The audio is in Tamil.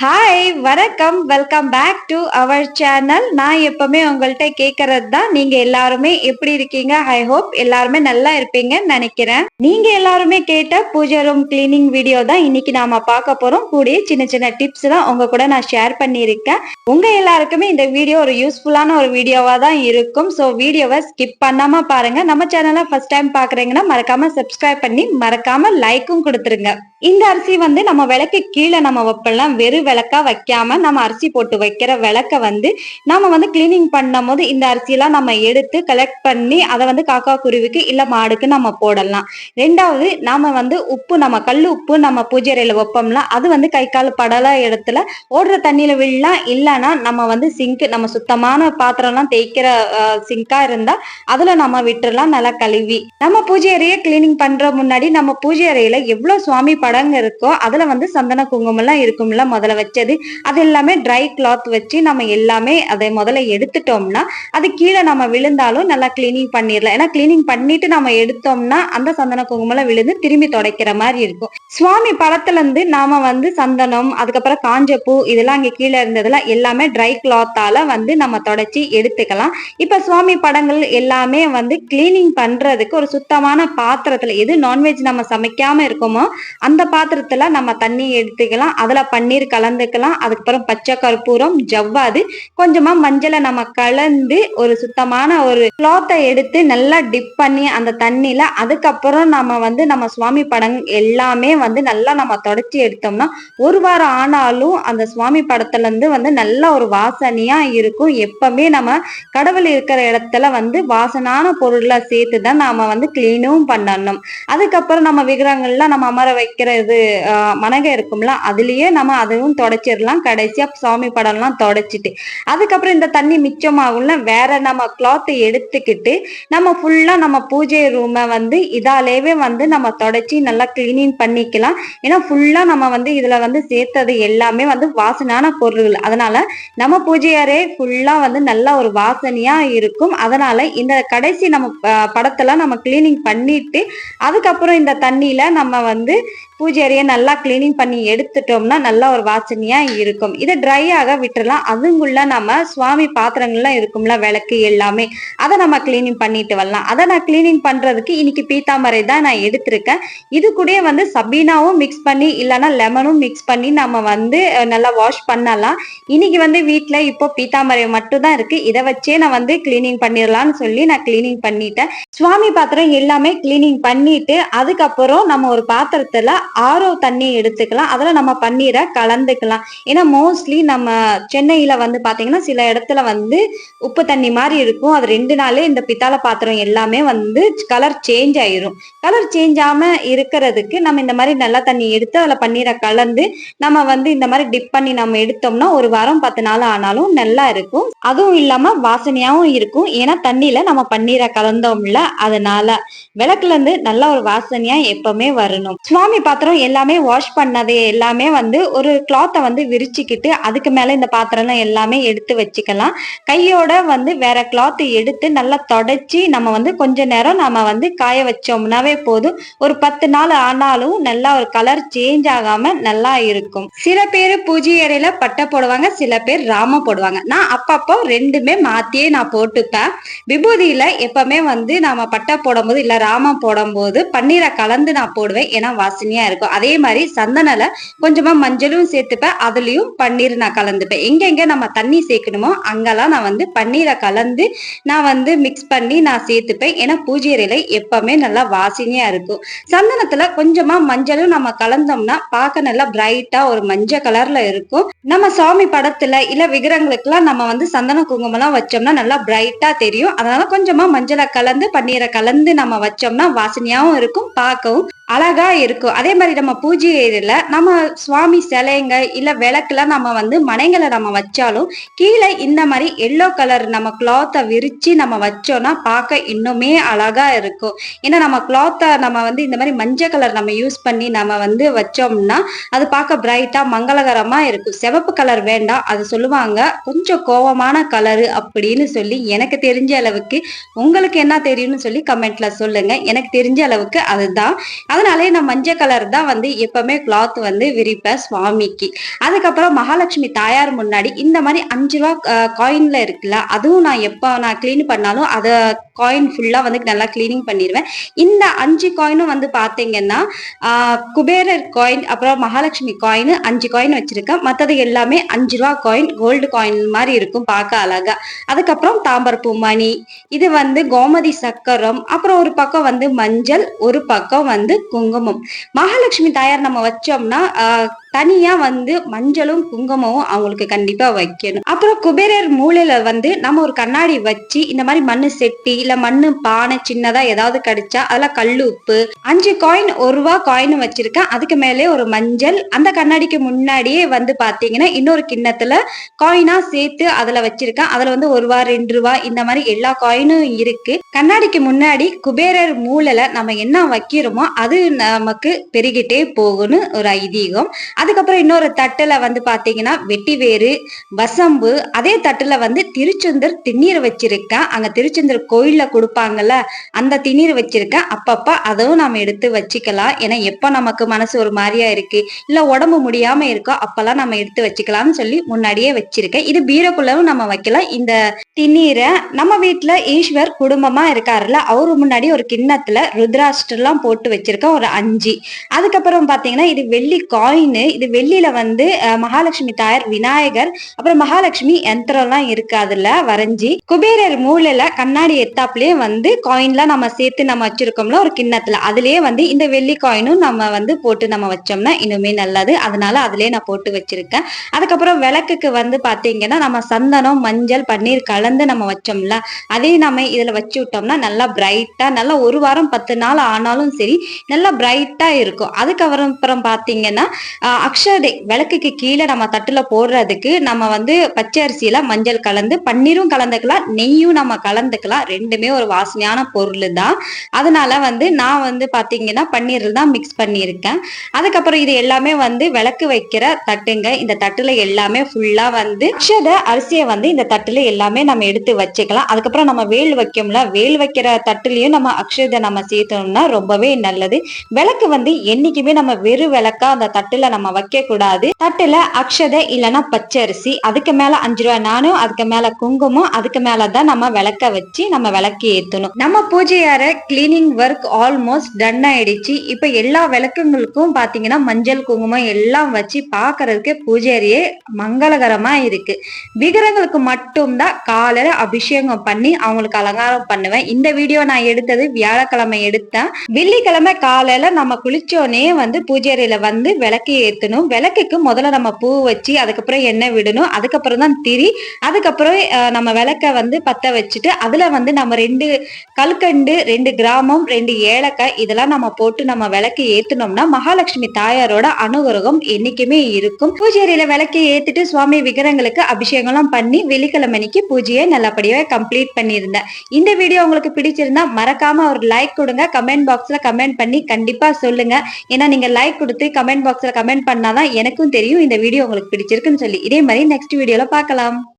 ஹாய் வணக்கம். Welcome back to our channel நான் எப்பவுமே உங்கள்கிட்ட கேட்கறது தான் நீங்க எல்லாருமே எப்படி இருக்கீங்க? ஐ ஹோப் எல்லாருமே நல்லா இருப்பீங்கன்னு நினைக்கிறேன். நீங்க எல்லாருமே கேட்ட பூஜை ரூம் கிளீனிங் வீடியோ தான் இன்னைக்கு நாம பார்க்க போறோம். கூடிய சின்ன சின்ன டிப்ஸ் தான் உங்க கூட நான் ஷேர் பண்ணியிருக்கேன். உங்க எல்லாருக்குமே இந்த வீடியோ ஒரு யூஸ்ஃபுல்லான ஒரு வீடியோவா தான் இருக்கும். ஸோ வீடியோவை ஸ்கிப் பண்ணாம பாருங்க. நம்ம சேனலை ஃபர்ஸ்ட் டைம் பாக்குறீங்கன்னா மறக்காம சப்ஸ்கிரைப் பண்ணி மறக்காம லைக்கும் கொடுத்துருங்க. இந்த அரிசி வந்து நம்ம விளக்கு கீழே நம்ம வைப்பெல்லாம் வெறும் விளக்கா வைக்காம நம்ம அரிசி போட்டு வைக்கிற விளக்க வந்து நம்ம வந்து கிளீனிங் பண்ணும் போது இந்த அரிசியெல்லாம் நம்ம எடுத்து கலெக்ட் பண்ணி அதை வந்து காக்கா குருவிக்கு இல்ல மாடுக்கு நம்ம போடலாம். ரெண்டாவது நாம வந்து உப்பு நம்ம கல் உப்பு நம்ம பூஜை அறையில வைப்போம்ல அது வந்து கை கால் படல இடத்துல ஓடுற தண்ணியில விழலாம். இல்லைன்னா நம்ம வந்து சிங்க் நம்ம சுத்தமான பாத்திரம்லாம் தேய்க்கிற சிங்கா இருந்தா அதுல நம்ம விட்டுறலாம் நல்லா கழுவி. நம்ம பூஜை அறையை கிளீனிங் பண்ற முன்னாடி நம்ம பூஜை அறையில எவ்வளவு சுவாமி படங்க இருக்கோ அதுல வந்து சந்தன குங்குமம் எல்லாம் இருக்கும்ல முதல்ல வச்சது. அது எல்லாமே ட்ரை கிளாத் வச்சு நம்ம எல்லாமே அதை முதல்ல எடுத்துட்டோம்னா அது கீழே நம்ம விழுந்தாலும் நல்லா கிளீனிங் பண்ணிடலாம். ஏன்னா கிளீனிங் பண்ணிட்டு நம்ம எடுத்தோம்னா அந்த சந்தன குங்குமம் எல்லாம் விழுந்து திரும்பி தொடைக்கிற மாதிரி இருக்கும். சுவாமி படத்துல இருந்து நாம வந்து சந்தனம் அதுக்கப்புறம் காஞ்ச பூ இதெல்லாம் அங்க கீழே இருந்ததுல எல்லாமே ட்ரை கிளாத்தால வந்து நம்ம தொடச்சி எடுத்துக்கலாம். இப்ப சுவாமி படங்கள் எல்லாமே வந்து கிளீனிங் பண்றதுக்கு ஒரு சுத்தமான பாத்திரத்துல எது நான்வெஜ் நம்ம சமைக்காம இருக்கோமோ அந்த அந்த பாத்திரத்துல நம்ம தண்ணி எடுத்துக்கலாம். அதுல பன்னீர் கலந்துக்கலாம். அதுக்கப்புறம் பச்சை கற்பூரம் ஜவ்வாது கொஞ்சமா மஞ்சளை நம்ம கலந்து ஒரு சுத்தமான ஒரு கிளாத்தை எடுத்து நல்லா டிப் பண்ணி அந்த தண்ணியில அதுக்கப்புறம் நம்ம வந்து நம்ம சுவாமி படம் எல்லாமே வந்து நல்லா நம்ம தொடச்சி எடுத்தோம்னா ஒரு வாரம் ஆனாலும் அந்த சுவாமி படத்துல இருந்து வந்து நல்ல ஒரு வாசனையா இருக்கும். எப்பவுமே நம்ம கடவுள் இருக்கிற இடத்துல வந்து வாசனான பொருளை சேர்த்து தான் நாம வந்து கிளீனும் பண்ணணும். அதுக்கப்புறம் நம்ம விக்கிரகங்கள்லாம் நம்ம அமர வைக்கிறது மனகை இருக்கும்ல அதுலயே நம்ம அதுவும் தொடச்சிடலாம் கடைசியா சாமி படம்லாம் தொடச்சிட்டு அதுக்கப்புறம் இந்த தண்ணி மிச்சமாகும்ல வேற நம்ம கிளாத் எடுத்துக்கிட்டு நம்ம ஃபுல்லா நம்ம பூஜை ரூமை வந்து இதாலேவே வந்து நம்ம தொடச்சி நல்லா கிளீனிங் பண்ணிக்கலாம். ஏன்னா ஃபுல்லா நம்ம வந்து இதுல வந்து சேர்த்தது எல்லாமே வந்து வாசனையான பொருள்கள். அதனால நம்ம பூஜை அறை ஃபுல்லா வந்து நல்ல ஒரு வாசனையா இருக்கும். அதனால இந்த கடைசி நம்ம படத்தெல்லாம் நம்ம கிளீனிங் பண்ணிட்டு அதுக்கப்புறம் இந்த தண்ணியில நம்ம வந்து பூஜை அறையை நல்லா கிளீனிங் பண்ணி எடுத்துட்டோம்னா நல்லா ஒரு வாசனையா இருக்கும். இதை ட்ரை ஆக விட்டுறலாம். அதுங்குள்ள நம்ம சுவாமி பாத்திரங்கள்லாம் இருக்கும்ல விளக்கு எல்லாமே. அதை நம்ம கிளீனிங் பண்ணிட்டு வரலாம். அதை நான் கிளீனிங் பண்றதுக்கு இன்னைக்கு பீத்தாமரை தான் நான் எடுத்திருக்கேன். இது கூட வந்து சபீனாவும் மிக்ஸ் பண்ணி இல்லைன்னா லெமனும் மிக்ஸ் பண்ணி நம்ம வந்து நல்லா வாஷ் பண்ணலாம். இன்னைக்கு வந்து வீட்டில் இப்போ பீத்தாமரை மட்டும் தான் இருக்கு. இதை வச்சே நான் வந்து கிளீனிங் பண்ணிடலாம்னு சொல்லி நான் கிளீனிங் பண்ணிட்டேன். சுவாமி பாத்திரம் எல்லாமே கிளீனிங் பண்ணிட்டு அதுக்கப்புறம் நம்ம ஒரு பாத்திரத்துல ஆரோ தண்ணி எடுத்துக்கலாம். அதில் நம்ம பன்னீரை கலந்துக்கலாம். ஏன்னா மோஸ்ட்லி நம்ம சென்னையில வந்து பாத்தீங்கன்னா சில இடத்துல வந்து உப்பு தண்ணி மாதிரி இருக்கும். அது ரெண்டு நாளே இந்த பித்தாளை பாத்திரம் எல்லாமே வந்து கலர் சேஞ்ச் ஆயிரும். கலர் சேஞ்ச் ஆகாமல் இருக்கிறதுக்கு நம்ம இந்த மாதிரி நல்ல தண்ணி எடுத்து அதில் பன்னீரை கலந்து நம்ம வந்து இந்த மாதிரி டிப் பண்ணி நம்ம எடுத்தோம்னா ஒரு வாரம் பத்து நாள் ஆனாலும் நல்லா இருக்கும். அதுவும் இல்லாம வாசனையாவும் இருக்கும். ஏன்னா தண்ணியில் நம்ம பன்னீரை கலந்தோம்ல அதனால விளக்குல இருந்து நல்ல ஒரு வாசனையா எப்பவுமே வரணும். சுவாமி பாத்திரம் எல்லாமே வாஷ் பண்ணது எல்லாமே வந்து ஒரு கிளாத்தை வந்து விரிச்சுக்கிட்டு அதுக்கு மேல இந்த பாத்திரம்லாம் எல்லாமே எடுத்து வச்சுக்கலாம். கையோட வந்து வேற கிளாத் எடுத்து நல்லா தொடச்சி நம்ம வந்து கொஞ்ச நேரம் நம்ம வந்து காய வச்சோம்னாவே போதும். ஒரு பத்து நாள் ஆனாலும் நல்லா ஒரு கலர் சேஞ்ச் ஆகாம நல்லா இருக்கும். சில பேர் பூஜை அறையில பட்டை போடுவாங்க சில பேர் ராம போடுவாங்க. நான் அப்பப்போ ரெண்டுமே மாத்தியே நான் போட்டுப்பேன். விபூதியில எப்பவுமே வந்து நாம பட்டை போடும்போது இல்ல ராமம் போடும்போது பன்னீரை கலந்து நான் போடுவேன். ஏன்னா வாசனையா இருக்கும் அதே மாதிரி சந்தனல கொஞ்சமா மஞ்சளும் சேர்த்துப்பேன். அதுலயும் பன்னீர் நான் கலந்துப்பேன். எங்க எங்க நம்ம தண்ணி சேர்க்கணுமோ அங்கெல்லாம் நான் வந்து பன்னீரை கலந்து நான் வந்து மிக்ஸ் பண்ணி நான் சேர்த்துப்பேன். ஏன்னா பூஜை அறையில எப்பவுமே நல்லா வாசனையா இருக்கும். சந்தனத்துல கொஞ்சமா மஞ்சளும் நம்ம கலந்தோம்னா பார்க்க நல்லா பிரைட்டா ஒரு மஞ்சள் கலர்ல இருக்கும். நம்ம சாமி படத்துல இல்ல விக்கிரங்களுக்குலாம் நம்ம வந்து சந்தன குங்குமம் எல்லாம் வச்சோம்னா நல்லா பிரைட்டா தெரியும். அதனால கொஞ்சமா மஞ்சளை கலந்து பன்னீரை கலந்து நம்ம வச்சோம்னா வாசனையாவும் இருக்கும் பார்க்கவும் அழகா இருக்கும். அதே மாதிரி நம்ம பூஜை இதில் நம்ம சுவாமி சிலைங்க இல்ல விளக்குல நம்ம வந்து மனைங்களை நம்ம வச்சாலும் கீழே இந்த மாதிரி எல்லோ கலர் நம்ம கிளாத்தை விரிச்சு நம்ம வச்சோம்னா பார்க்க இன்னுமே அழகா இருக்கும். ஏன்னா நம்ம கிளாத்தை நம்ம வந்து இந்த மாதிரி மஞ்சள் கலர் நம்ம யூஸ் பண்ணி நம்ம வந்து வச்சோம்னா அது பார்க்க பிரைட்டா மங்களகரமா இருக்கும். சிவப்பு கலர் வேண்டாம் அது சொல்லுவாங்க. கொஞ்சம் கோவமான கலரு அப்படின்னு சொல்லி எனக்கு தெரிஞ்ச அளவுக்கு உங்களுக்கு என்ன தெரியும்னு சொல்லி கமெண்ட்ல சொல்லுங்க. எனக்கு தெரிஞ்ச அளவுக்கு அதுதான். அதனாலே நான் மஞ்சள் கலர் தான் வந்து எப்பவுமே கிளாத் வந்து விரிப்பேன் சுவாமிக்கு. அதுக்கப்புறம் மகாலட்சுமி தாயார் முன்னாடி இந்த மாதிரி அஞ்சு ரூபா காயின்ல இருக்குல்ல அதுவும் நான் எப்போ நான் க்ளீன் பண்ணாலும் அதை காயின் ஃபுல்லா வந்து நல்லா க்ளீனிங் பண்ணிடுவேன். இந்த அஞ்சு காயினும் வந்து பாத்தீங்கன்னா குபேரர் காயின் அப்புறம் மகாலட்சுமி காயின் அஞ்சு காயின் வச்சிருக்கேன். மற்றது எல்லாமே அஞ்சு ரூபா காயின் கோல்டு காயின் மாதிரி இருக்கும் பார்க்க அழகா. அதுக்கப்புறம் தாம்பரப்பூ மணி இது வந்து கோமதி சக்கரம் அப்புறம் ஒரு பக்கம் வந்து மஞ்சள் ஒரு பக்கம் வந்து குங்குமம். மகாலட்சுமி தாயார் நம்ம வச்சோம்னா தனியாக தனியா வந்து மஞ்சளும் குங்குமமும் அவங்களுக்கு கண்டிப்பா வைக்கணும். அப்புறம் குபேரர் மூலையில வந்து நம்ம ஒரு கண்ணாடி வச்சு இந்த மாதிரி மண்ணு செட்டி இல்ல மண்ணு பானை சின்னதா ஏதாவது கிடைச்சா அதெல்லாம் கல் உப்பு அஞ்சு காயின் ஒரு ரூபா காயின் வச்சிருக்கேன். அதுக்கு மேலே ஒரு மஞ்சள். அந்த கண்ணாடிக்கு முன்னாடியே வந்து பாத்தீங்கன்னா இன்னொரு கிண்ணத்துல காயினா சேர்த்து அதுல வச்சிருக்கேன். அதுல வந்து ஒரு ரூபா ரெண்டு ரூபா இந்த மாதிரி எல்லா காயினும் இருக்கு. கண்ணாடிக்கு முன்னாடி குபேரர் மூலையில நம்ம என்ன வைக்கிறோமோ அது நமக்கு பெருகிட்டே போகும்னு ஒரு ஐதீகம். அதுக்கப்புறம் இன்னொரு தட்டுல வந்து பாத்தீங்கன்னா வெட்டி வேறு வசம்பு அதே தட்டுல வந்து திருச்செந்தூர் திண்ணீர் வச்சிருக்கேன் அங்க திருச்செந்தூர் கோயில்ல கொடுப்பாங்கல்ல அந்த திண்ணீர் வச்சிருக்கேன் அப்பப்ப அதுவும் நாம எடுத்து வச்சுக்கலாம். ஏன்னா எப்ப நமக்கு மனசு ஒரு மாதிரியா இருக்கு இல்ல உடம்பு முடியாம இருக்கோ அப்பெல்லாம் நம்ம எடுத்து வச்சுக்கலாம்னு சொல்லி முன்னாடியே வச்சிருக்கேன். இது பீரோக்குள்ளவும் நம்ம வைக்கலாம். இந்த திண்ணீரை நம்ம வீட்டுல ஈஸ்வர் குடும்பமா இருக்காருல்ல அவரு முன்னாடி ஒரு கிண்ணத்துல ருத்ராஷ்டெல்லாம் போட்டு வச்சிருக்கேன் ஒரு அஞ்சு. அதுக்கப்புறம் பாத்தீங்கன்னா இது வெள்ளி காயின் இது வெள்ளியில வந்து மகாலட்சுமி தாயார் விநாயகர் அப்புறம் மகாலட்சுமி யந்திரம்லாம் இருக்கு அதுல வரைஞ்சி. குபேரர் மூலையில கண்ணாடி எத்தாப்லயே வந்து காயின்லாம் நம்ம சேர்த்து நம்ம வச்சிருக்கோம்ல ஒரு கிண்ணத்துல. அதுலயே வந்து இந்த வெள்ளி காயினும் நம்ம வந்து போட்டு நம்ம வச்சோம்னா இன்னுமே நல்லது. அதனால அதுலயே நான் போட்டு வச்சிருக்கேன். அதுக்கப்புறம் விளக்குக்கு வந்து பாத்தீங்கன்னா நம்ம சந்தனம் மஞ்சள் பன்னீர் கலந்து நம்ம வச்சோம்ல அதே நம்ம இதுல வச்சு விட்டோம்னா நல்லா பிரைட்டா நல்லா ஒரு வாரம் பத்து நாள் ஆனாலும் சரி நல்லா பிரைட்டா இருக்கும். அதுக்கப்புறம் அப்புறம் பாத்தீங்கன்னா அக்ஷதை விளக்குக்கு கீழே நம்ம தட்டுல போடுறதுக்கு நம்ம வந்து பச்சை அரிசியில மஞ்சள் கலந்து பன்னீரும் கலந்துக்கலாம் நெய்யும் நம்ம கலந்துக்கலாம். ரெண்டுமே ஒரு வாசனையான பொருள் தான் அதனால வந்து நான் வந்து பாத்தீங்கன்னா பன்னீரில் தான் மிக்ஸ் பண்ணியிருக்கேன். அதுக்கப்புறம் இது எல்லாமே வந்து விளக்கு வைக்கிற தட்டுங்க. இந்த தட்டுல எல்லாமே ஃபுல்லா வந்து அக்ஷத அரிசியை வந்து இந்த தட்டுல எல்லாமே நம்ம எடுத்து வச்சுக்கலாம். அதுக்கப்புறம் நம்ம வேல் வைக்கோம்ல வேல் வைக்கிற தட்டுலயும் நம்ம அக்ஷதை நம்ம சேர்த்தோம்னா ரொம்பவே நல்லது. விளக்கு வந்து என்னைக்குமே நம்ம வெறும் விளக்கா அந்த தட்டுல நம்ம வைக்க கூடாது. தட்டுல அக்ஷதை இல்லைன்னா பச்சரிசி அதுக்கு மேல அஞ்சு ரூபாய் நானும் அதுக்கு மேல குங்குமம் அதுக்கு மேலதான் நம்ம விளக்க வச்சு நம்ம விளக்கு ஏத்தணும். நம்ம பூஜை அறை கிளீனிங் ஒர்க் ஆல்மோஸ்ட் டன் ஆயிடுச்சு. இப்ப எல்லா விளக்குங்களுக்கும் பாத்தீங்கன்னா மஞ்சள் குங்குமம் எல்லாம் வச்சு பாக்குறதுக்கு பூஜையே மங்களகரமா இருக்கு. விக்கிரங்களுக்கு மட்டும்தான் காலையில அபிஷேகம் பண்ணி அவங்களுக்கு அலங்காரம் பண்ணுவேன். இந்த வீடியோ நான் எடுத்தது வியாழக்கிழமை எடுத்தேன். வெள்ளிக்கிழமை காலையில நம்ம குளிச்சோடனே வந்து பூஜை வந்து விளக்கு ஏத்தணும் விளக்குக்கு முதல்ல நம்ம பூ வச்சு அதுக்கப்புறம் எண்ணெய் விடணும். அதுக்கப்புறம் தான் திரி. அதுக்கப்புறம் நம்ம விளக்க வந்து பத்த வச்சுட்டு அதுல வந்து நம்ம ரெண்டு கல்கண்டு ரெண்டு கிராமம் ரெண்டு ஏலக்காய் இதெல்லாம் நம்ம போட்டு நம்ம விளக்கு ஏத்துனோம்னா மகாலட்சுமி தாயாரோட அனுகிரகம் என்னைக்குமே இருக்கும். பூஜை விளக்கை விளக்கு சுவாமி விக்கிரங்களுக்கு அபிஷேகம்லாம் பண்ணி வெள்ளிக்கிழமைக்கு பூஜையை நல்லபடியாக கம்ப்ளீட் பண்ணியிருந்தேன். இந்த வீடியோ உங்களுக்கு பிடிச்சிருந்தா மறக்காம ஒரு லைக் கொடுங்க. கமெண்ட் பாக்ஸ்ல கமெண்ட் பண்ணி கண்டிப்பா சொல்லுங்க. ஏன்னா நீங்க லைக் கொடுத்து கமெண்ட் பாக்ஸ்ல கமெண்ட் பண்ணாதான் எனக்கும் தெரியும். இந்த வீடியோ உங்களுக்கு பிடிச்சிருக்குன்னு சொல்லி. இதே மாதிரி நெக்ஸ்ட் வீடியோல பார்க்கலாம்.